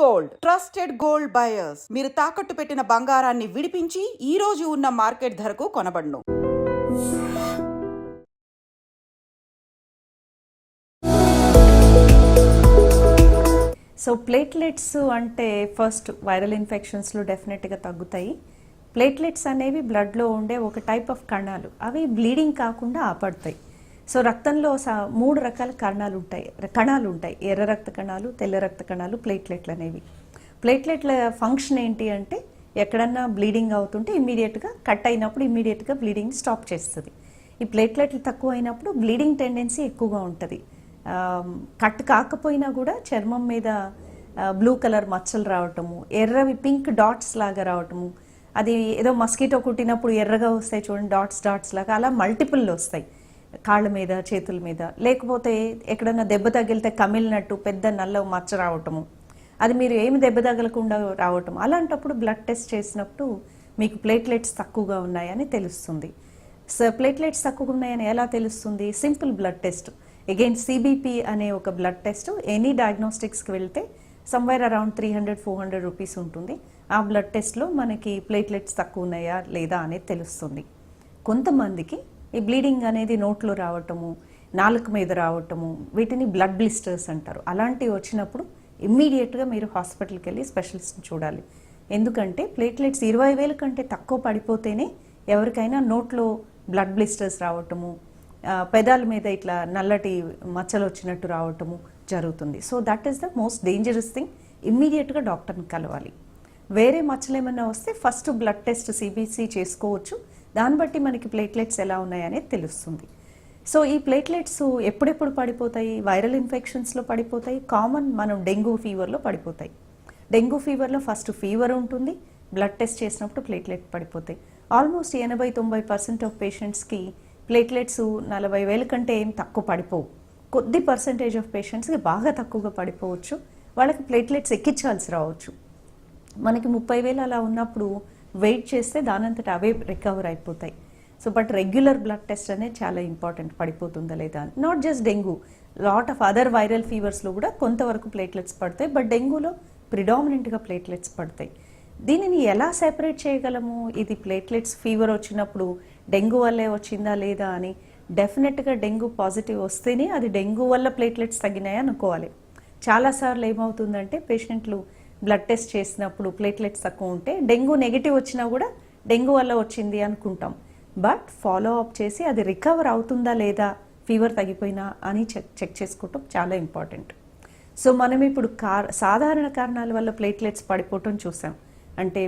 Gold. Trusted gold buyers. మీరు తాకట్టు పెట్టిన బంగారాన్ని విడిపించి ఈ రోజు ఉన్న మార్కెట్ ధరకు కొనబడును. సో ప్లేట్లెట్స్ అంటే ఫస్ట్ వైరల్ ఇన్ఫెక్షన్స్లో డెఫినెట్గా తగ్గుతాయి. ప్లేట్లెట్స్ అనేవి బ్లడ్లో ఉండే ఒక టైప్ ఆఫ్ కణాలు. అవి బ్లీడింగ్ కాకుండా ఆపడతాయి. సో రక్తంలో స- మూడు రకాల కారణాలు ఉంటాయి కణాలు ఉంటాయి ఎర్ర రక్త కణాలు తెల్ల రక్త కణాలు ప్లేట్లెట్లు అనేవి. ప్లేట్లెట్ల ఫంక్షన్ ఏంటి అంటే ఎక్కడన్నా బ్లీడింగ్ అవుతుంటే ఇమ్మీడియట్గా కట్ అయినప్పుడు ఇమ్మీడియట్గా బ్లీడింగ్ స్టాప్ చేస్తుంది. ఈ ప్లేట్లెట్లు తక్కువ అయినప్పుడు బ్లీడింగ్ టెండెన్సీ ఎక్కువగా ఉంటుంది. కట్ కాకపోయినా కూడా చర్మం మీద బ్లూ కలర్ మచ్చలు రావటము ఎర్రవి పింక్ డాట్స్ లాగా రావటము అది ఏదో మస్కిటో కుట్టినప్పుడు ఎర్రగా వస్తాయి చూడండి డాట్స్ డాట్స్ లాగా అలా మల్టిపుల్ వస్తాయి. కాళ్ళ మీద చేతుల మీద. లేకపోతే ఎక్కడన్నా దెబ్బ తగిలితే కమిలినట్టు పెద్ద నల్ల మచ్చ రావటము. అది మీరు ఏమి దెబ్బ తగలకుండా రావటం అలాంటప్పుడు బ్లడ్ టెస్ట్ చేసినప్పుడు మీకు ప్లేట్లెట్స్ తక్కువగా ఉన్నాయని తెలుస్తుంది. సో ప్లేట్లెట్స్ తక్కువగా ఉన్నాయని ఎలా తెలుస్తుంది? Simple blood test again CBP అనే ఒక బ్లడ్ టెస్ట్ ఎనీ డయాగ్నోస్టిక్స్కి వెళ్తే somewhere around three hundred four hundred rupees ఉంటుంది. ఆ బ్లడ్ టెస్ట్లో మనకి ప్లేట్లెట్స్ తక్కువ ఉన్నాయా లేదా అనేది తెలుస్తుంది. కొంతమందికి ఈ బ్లీడింగ్ అనేది నోట్లో రావటము నాలుక మీద రావటము వీటిని బ్లడ్ బ్లిస్టర్స్ అంటారు. అలాంటివి వచ్చినప్పుడు ఇమ్మీడియట్గా మీరు హాస్పిటల్కి వెళ్ళి స్పెషలిస్ట్ని చూడాలి. ఎందుకంటే ప్లేట్లెట్స్ ఇరవై వేల కంటే తక్కువ పడిపోతేనే ఎవరికైనా నోట్లో బ్లడ్ బ్లిస్టర్స్ రావటము పెదాల మీద ఇట్లా నల్లటి మచ్చలు వచ్చినట్టు రావటము జరుగుతుంది. So that is the most dangerous thing ఇమ్మీడియట్గా డాక్టర్ని కలవాలి. వేరే మచ్చలు ఏమైనా వస్తే ఫస్ట్ బ్లడ్ టెస్ట్ సిబిసి చేసుకోవచ్చు. దాన్ని బట్టి మనకి ప్లేట్లెట్స్ ఎలా ఉన్నాయనేది తెలుస్తుంది. సో ఈ ప్లేట్లెట్స్ ఎప్పుడెప్పుడు పడిపోతాయి? వైరల్ ఇన్ఫెక్షన్స్లో పడిపోతాయి? కామన్ మనం డెంగ్యూ ఫీవర్లో పడిపోతాయి. డెంగ్యూ ఫీవర్లో ఫస్ట్ ఫీవర్ ఉంటుంది. బ్లడ్ టెస్ట్ చేసినప్పుడు ప్లేట్లెట్ పడిపోతాయి. ఆల్మోస్ట్ ఎనభై తొంభై పర్సెంట్ ఆఫ్ పేషెంట్స్కి ప్లేట్లెట్స్ నలభై వేల కంటే ఏం తక్కువ పడిపోవు. కొద్ది పర్సెంటేజ్ ఆఫ్ పేషెంట్స్కి బాగా తక్కువగా పడిపోవచ్చు. వాళ్ళకి ప్లేట్లెట్స్ ఎక్కించాల్సి రావచ్చు. మనకి ముప్పై వేలు అలా ఉన్నప్పుడు వెయిట్ చేస్తే దానంతట అవే రికవర్ అయిపోతాయి. So but regular blood test అనేది చాలా ఇంపార్టెంట్ పడిపోతుందా లేదా? అని not just dengue lot of other viral ఫీవర్స్లో కూడా కొంతవరకు ప్లేట్లెట్స్ పడతాయి బట్ డెంగ్యూలో ప్రిడామినెంట్గా ప్లేట్లెట్స్ పడతాయి. దీనిని ఎలా సెపరేట్ చేయగలము? ఇది ప్లేట్లెట్స్ ఫీవర్ వచ్చినప్పుడు డెంగ్యూ వల్లే వచ్చిందా లేదా అని డెఫినెట్గా డెంగ్యూ పాజిటివ్ వస్తేనే అది డెంగ్యూ వల్ల ప్లేట్లెట్స్ తగ్గినాయి అనుకోవాలి చాలాసార్లు ఏమవుతుందంటే పేషెంట్లు బ్లడ్ టెస్ట్ చేసినప్పుడు ప్లేట్లెట్స్ తక్కువ ఉంటే డెంగ్యూ నెగిటివ్ వచ్చినా కూడా డెంగ్యూ వల్ల వచ్చింది అనుకుంటాం. బట్ ఫాలో అప్ చేసి అది రికవర్ అవుతుందా లేదా ఫీవర్ తగ్గిపోయినా అని చెక్ చెక్ చేసుకోవటం చాలా ఇంపార్టెంట్ సో మనం ఇప్పుడు కార్ సాధారణ కారణాల వల్ల ప్లేట్లెట్స్ పడిపోవటం చూసాం. అంటే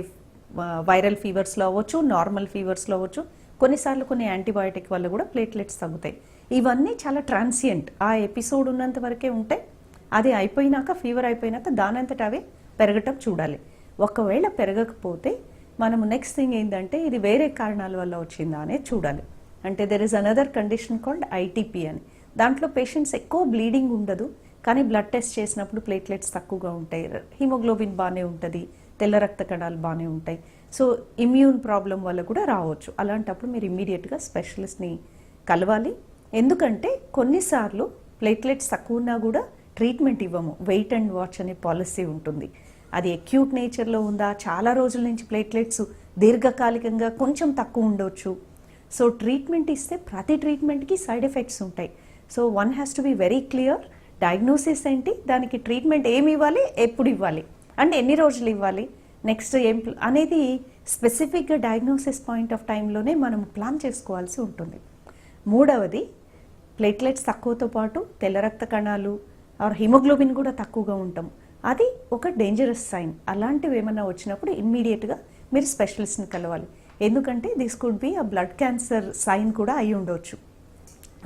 వైరల్ ఫీవర్స్లో అవ్వచ్చు నార్మల్ ఫీవర్స్లో అవ్వచ్చు కొన్నిసార్లు కొన్ని యాంటీబయాటిక్ వల్ల కూడా ప్లేట్లెట్స్ తగ్గుతాయి. ఇవన్నీ చాలా ట్రాన్సియంట్ ఆ ఎపిసోడ్ ఉన్నంత వరకే ఉంటాయి అది అయిపోయినాక ఫీవర్ అయిపోయినాక దానంతట అవే పెరగటం చూడాలి. ఒకవేళ పెరగకపోతే మనము నెక్స్ట్ థింగ్ ఏంటంటే ఇది వేరే కారణాల వల్ల వచ్చిందా అనేది చూడాలి. అంటే there is another condition called ITP అని. దాంట్లో పేషెంట్స్ ఎక్కువ బ్లీడింగ్ ఉండదు కానీ బ్లడ్ టెస్ట్ చేసినప్పుడు ప్లేట్లెట్స్ తక్కువగా ఉంటాయి. హిమోగ్లోబిన్ బాగానే ఉంటుంది తెల్ల రక్త కణాలు బాగానే ఉంటాయి. సో ఇమ్యూన్ ప్రాబ్లం వల్ల కూడా రావచ్చు. అలాంటప్పుడు మీరు ఇమ్మీడియట్గా స్పెషలిస్ట్ని కలవాలి. ఎందుకంటే కొన్నిసార్లు ప్లేట్లెట్స్ తక్కువ ఉన్నా కూడా ట్రీట్మెంట్ ఇవ్వము. వెయిట్ అండ్ వాచ్ అనే పాలసీ ఉంటుంది. అది అక్యూట్ నేచర్లో ఉందా? చాలా రోజుల నుంచి ప్లేట్లెట్స్ దీర్ఘకాలికంగా కొంచెం తక్కువ ఉండవచ్చు సో ట్రీట్మెంట్ ఇస్తే ప్రతి ట్రీట్మెంట్కి సైడ్ ఎఫెక్ట్స్ ఉంటాయి. So one has to be very clear. Diagnosis ఏంటి? దానికి ట్రీట్మెంట్ ఏమి ఇవ్వాలి? ఎప్పుడు ఇవ్వాలి? అంటే ఎన్ని రోజులు ఇవ్వాలి? నెక్స్ట్ ఏం అనేది స్పెసిఫిక్గా డయాగ్నోసిస్ పాయింట్ ఆఫ్ టైంలోనే మనం ప్లాన్ చేసుకోవాల్సి ఉంటుంది. మూడవది ప్లేట్లెట్స్ తక్కువతో పాటు తెల్ల రక్త కణాలు ఆర్ హిమోగ్లోబిన్ కూడా తక్కువగా ఉంటాం. అది ఒక డేంజరస్ సైన్ అలాంటివి ఏమైనా వచ్చినప్పుడు ఇమ్మీడియట్గా మీరు స్పెషలిస్ట్ని కలవాలి. ఎందుకంటే this could be a blood cancer sign కూడా అయి ఉండవచ్చు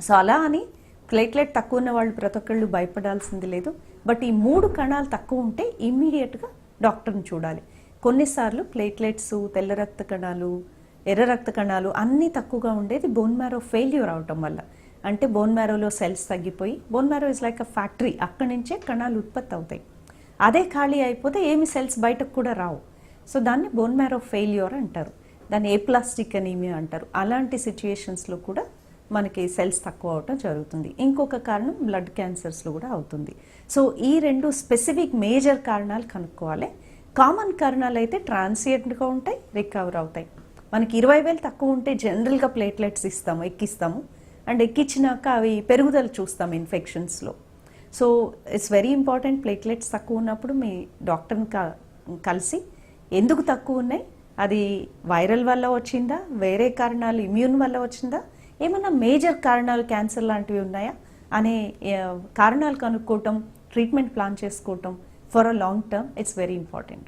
సో అలా అని ప్లేట్లెట్ తక్కువ ఉన్న వాళ్ళు ప్రతి ఒక్కళ్ళు భయపడాల్సింది లేదు. బట్ ఈ మూడు కణాలు తక్కువ ఉంటే ఇమ్మీడియట్గా డాక్టర్ని చూడాలి. కొన్నిసార్లు ప్లేట్లెట్స్ తెల్ల రక్త కణాలు ఎర్ర రక్త కణాలు అన్నీ తక్కువగా ఉండేది బోన్ మ్యారో ఫెయిల్యూర్ అవటం వల్ల. అంటే బోన్ మ్యారోలో సెల్స్ తగ్గిపోయి bone marrow is like a factory అక్కడి నుంచే కణాలు ఉత్పత్తి అవుతాయి. అదే ఖాళీ అయిపోతే ఏమి సెల్స్ బయటకు కూడా రావు. సో దాన్ని బోన్ మ్యారో ఫెయిల్యూర్ అంటారు. దాన్ని ఏప్లాస్టిక్ అనీమియా అంటారు. అలాంటి సిచ్యుయేషన్స్లో కూడా మనకి సెల్స్ తక్కువ అవటం జరుగుతుంది. ఇంకొక కారణం బ్లడ్ క్యాన్సర్స్లో కూడా అవుతుంది. సో ఈ రెండు స్పెసిఫిక్ మేజర్ కారణాలు కనుక్కోవాలి. కామన్ కారణాలు అయితే ట్రాన్సియంట్గా ఉంటాయి రికవర్ అవుతాయి. మనకి ఇరవై వేలు తక్కువ ఉంటే జనరల్గా ప్లేట్లెట్స్ ఇస్తాము ఎక్కిస్తాము. అండ్ ఎక్కించినాక అవి పెరుగుదల చూస్తాం ఇన్ఫెక్షన్స్లో so it's very important platelets తక్కువ ఉన్నప్పుడు మీ డాక్టర్ని క- కలిసి ఎందుకు తక్కువ ఉన్నాయి? అది వైరల్ వల్ల వచ్చిందా? వేరే కారణాలు ఇమ్యూన్ వల్ల వచ్చిందా? ఏమైనా మేజర్ కారణాలు క్యాన్సర్ లాంటివి ఉన్నాయా? అనే కారణాలు కనుక్కోవటం ట్రీట్మెంట్ ప్లాన్ చేసుకోవటం for a long term it's very important